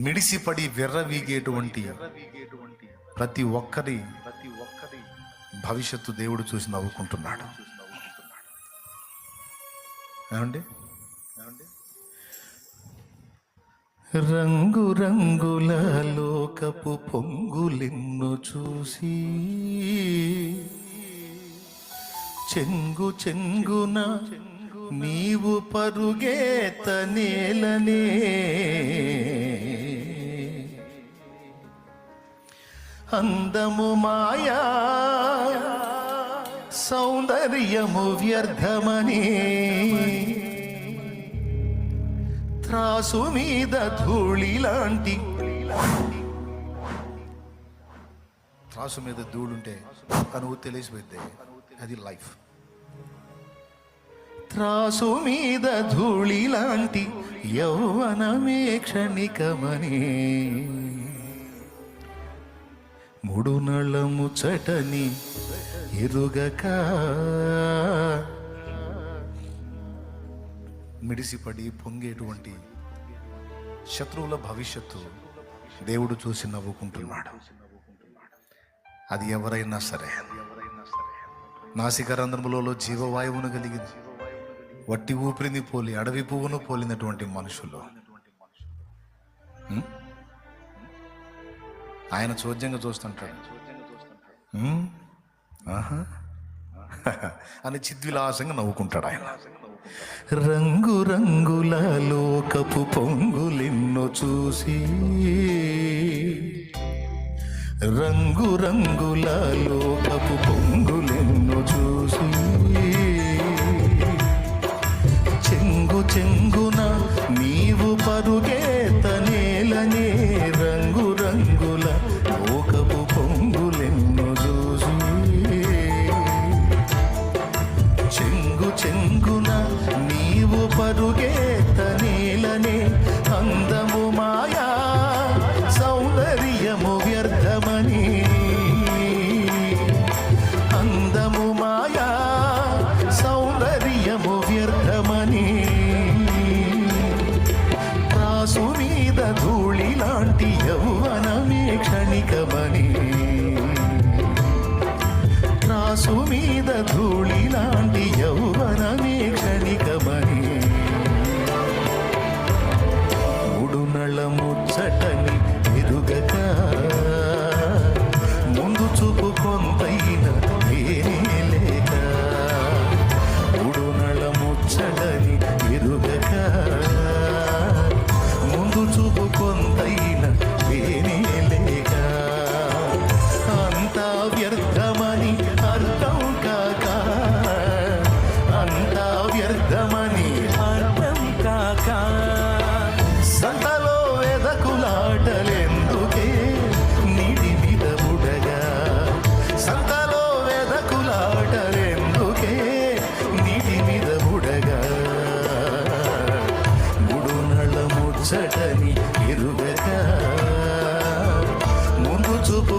మిడిసిపడి విర్రవీగేటువంటి ప్రతి ఒక్కరి ప్రతి ఒక్కరి భవిష్యత్తు దేవుడు చూసి నవ్వుకుంటున్నాడు. ఏమండి? రంగు రంగుల లోకపు పొంగులిన్ను చూసి చెంగు చెంగున నీవు పరుగేత నేలనే అందము మాయా. సౌందర్యము వ్యర్థమని. త్రాసు మీద ధూళి లాంటి. త్రాసు మీద ధూళుంటే కనువు తెలిసిపోద్ది అది లైఫ్. త్రాసు మీద ధూళి లాంటి యౌవనమే క్షణికమని. మూడు నళ్ళము చటని ఎరుగక. మిడిసిపడి పొంగేటువంటి శత్రువుల భవిష్యత్తు దేవుడు చూసి నవ్వుకుంటున్నాడు. అది ఎవరైనా సరే. నాసికరంధ్రములలో జీవవాయువును కలిగింది వట్టి ఊపిరిని పోలి అడవి పువ్వును పోలినటువంటి మనుషులు. ఉం? ఆయన చోద్యంగా చూస్తుంటాడు? ఆహా. అని చిద్విలాసంగా నవ్వుకుంటాడు ఆయన రంగు రంగుల లోకపు పొంగులెన్నో చూసి రంగు రంగుల లోకపు పొంగులెన్నో నేలనే అందము మాయా సౌందర్యము వ్యర్థమని. అందము మాయా సౌందర్యము వ్యర్థమని. రాసు మీద ధూళి లాంటి యౌవనమే క్షణికమని. త్రాసు మీద ధూళి వెదకులాటలెందుకే నీటి మీద బుడగా. మూడు ముచ్చటని ఎరుగక ముందు చూపు